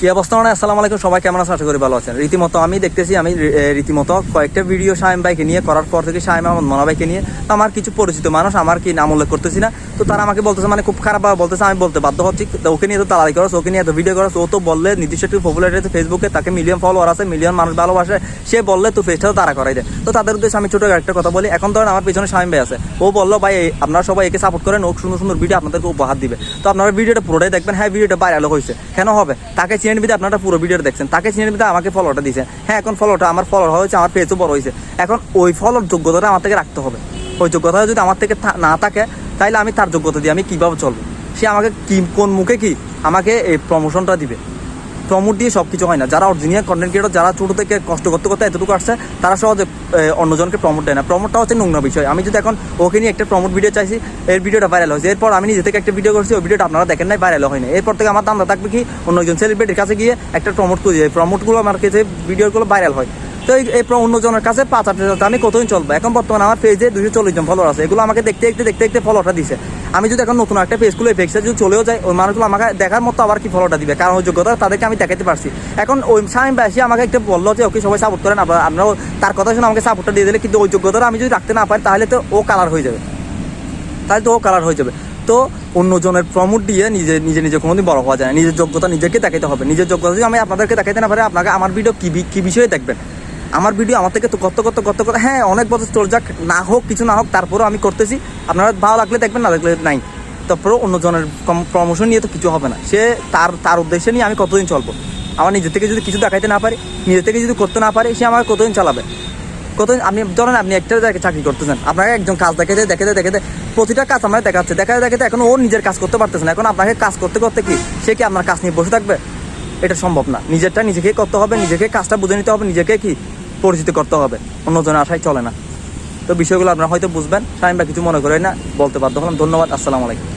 কি অবস্থা মানে? আসসালামু আলাইকুম, সবাই কেমন আছেন? আশা করি ভালো আছেন। রীতিমতো আমি দেখতেছি, আমি রীতিমতো কয়েকটা ভিডিও শাহিম ভাইকে নিয়ে, করার পর থেকে শাহিম আহমদ মনা ভাইকে নিয়ে, তো আমার কিছু পরিচিত মানুষ, আমার কি নাম উল্লেখ করতেছি না, তো তারা আমাকে বলতেছে মানে খুব খারাপ ভাবে বলতেছে, আমি বলতে বাধ্য হচ্ছি ওকে নিয়ে তো তাড়াতাড়ি করো, ওকে নিয়ে এত ভিডিও করো ও তো বললে নির্দিষ্ট একটু পপুলারিটি আছে ফেসবুকে তাকে মিলিয়ন ফলোয়ার আছে মিলিয়ন মানুষ ভালোবাসে, সে বললে তো ফেসটাও তারা করাই দেয়। তো তাদের উদ্দেশ্যে আমি ছোট একটা কথা বলি, এখন ধরেন আমার পিছনে শাহিম ভাই আছে, ও বলল, ভাই আপনারা সবাই একে সাপোর্ট করেন, ও সুন্দর সুন্দর ভিডিও আপনাদেরকে উপহার দিবে। তো আপনারা ভিডিওটা পুরোটাই দেখবেন হ্যাঁ ভিডিওটা ভাইরাল হয়েছে। কেন হবে? তাকে চিনে নিবিতে আপনারা পুরো ভিডিও দেখছেন। তাকে চিনে নিবিতে আমাকে ফলোটা দিয়েছে। হ্যাঁ এখন ফলোটা আমার ফলো হয়েছে, আমার পেজও বড় হয়েছে। এখন ওই ফলোর যোগ্যতাটা আমার থেকে রাখতে হবে। ওই যোগ্যতা যদি আমার থেকে না থাকে তাহলে আমি তার যোগ্যতা দিই আমি কীভাবে চলবো? সে আমাকে কি কোন মুখে কি আমাকে এই প্রমোশনটা দিবে? প্রমোট দিয়ে সব কিছু হয় না। যারা অরিজিনাল কন্টেন্ট ক্রিয়েটর যারা ছোটো থেকে কষ্ট করতে করতে এতটুকু আসছে, তারা সহজে অন্যজনকে প্রমোট দেয় না। প্রমোটটা হচ্ছে নোংরা বিষয়। আমি যদি এখন ওকে নিয়ে একটা প্রমোট ভিডিও চাইছি, এর ভিডিওটা ভাইরাল হয়েছে। এরপর আমি নিজে থেকে একটা ভিডিও করছি, ওই ভিডিওটা আপনারা দেখেন নাই ভাইরাল হয়নি এরপর থেকে আমার দামটা থাকবে কি, অন্য একজন সেলিব্রিটির কাছে গিয়ে একটা প্রমোট করে যায় প্রমোটগুলো আমার কাছে ভিডিওগুলো ভাইরাল হয়। তো এই অন্যজনের কাছে পাঁচ আট হাজার আমি কতদিন চলবো? এখন বর্তমানে আমার পেজে দুশো চল্লিশ জন ফলোয়ার আছে। এগুলো আমাকে দেখতে দেখতে দেখতে দেখতে ফলোটা দিছে। আমি যদি এখন নতুন একটা পেজ খুলে পেজটা যদি চলেও যায়, ওই মানুষগুলো আমাকে দেখার মতো আবার কি ফলোটা দিবে? কারণ ওই যোগ্যতা তাদেরকে আমি দেখাতে পারছি। এখন ওই স্বামী ব্যাসী আমাকে একটা বলল যে, ওকে সবাই সাপোর্ট করেন আপনারা আপনারাও তার কথা শুনে আমাকে সাপোর্টটা দিয়ে দিলে, কিন্তু ওই যোগ্যতাটা আমি যদি রাখতে না পারি, তাহলে তো ও কালার হয়ে যাবে। তাহলে তো ও কালার হয়ে যাবে। তো অন্যজনের প্রমোট দিয়ে নিজে নিজে নিজে কোনোদিন বড় হওয়া যায় না। নিজের যোগ্যতা নিজেকে দেখাতে হবে। নিজের যোগ্যতা যদি আমি আপনাদেরকে দেখাতে না পারি, আপনাকে আমার ভিডিও কী কী বিষয়ে দেখবেন? আমার ভিডিও আমার থেকে তো কত কত কত কত হ্যাঁ অনেক বছর চলে যাক, না হোক, কিছু না হোক, তারপরেও আমি করতেছি। আপনারা ভালো লাগলে দেখবেন, না দেখলে নাই। তারপরেও অন্যজনের কম প্রমোশন নিয়ে তো কিছু হবে না। সে তার তার উদ্দেশ্যে নিয়ে আমি কতদিন চলবো? আমার নিজের থেকে যদি কিছু দেখাইতে না পারি, নিজের থেকে যদি করতে না পারি, সে আমাকে কতদিন চালাবে? কতদিন আপনি ধরেন আপনি একটা জায়গায় চাকরি করতেছেন। আপনাকে একজন কাজ দেখাতে দেখাতে দেখাতে প্রতিটা কাজ আমরা দেখাচ্ছে। দেখাতে দেখাতে এখন ও নিজের কাজ করতে পারতেছে না। এখন আপনাকে কাজ করতে করতে কি? সে কি আপনার কাজ নিয়ে বসে থাকবে? এটা সম্ভব না। নিজেরটা নিজেকে করতে হবে, নিজেকে কাজটা বুঝে নিতে হবে, নিজেকে কি পরিচিত করতে হবে। অন্যজনের আশায় চলে না। তো বিষয়গুলো আপনারা হয়তো বুঝবেন স্বামী বা কিছু মনে করেন না, বলতে বাধ্য হলাম। ধন্যবাদ, আসসালামু আলাইকুম।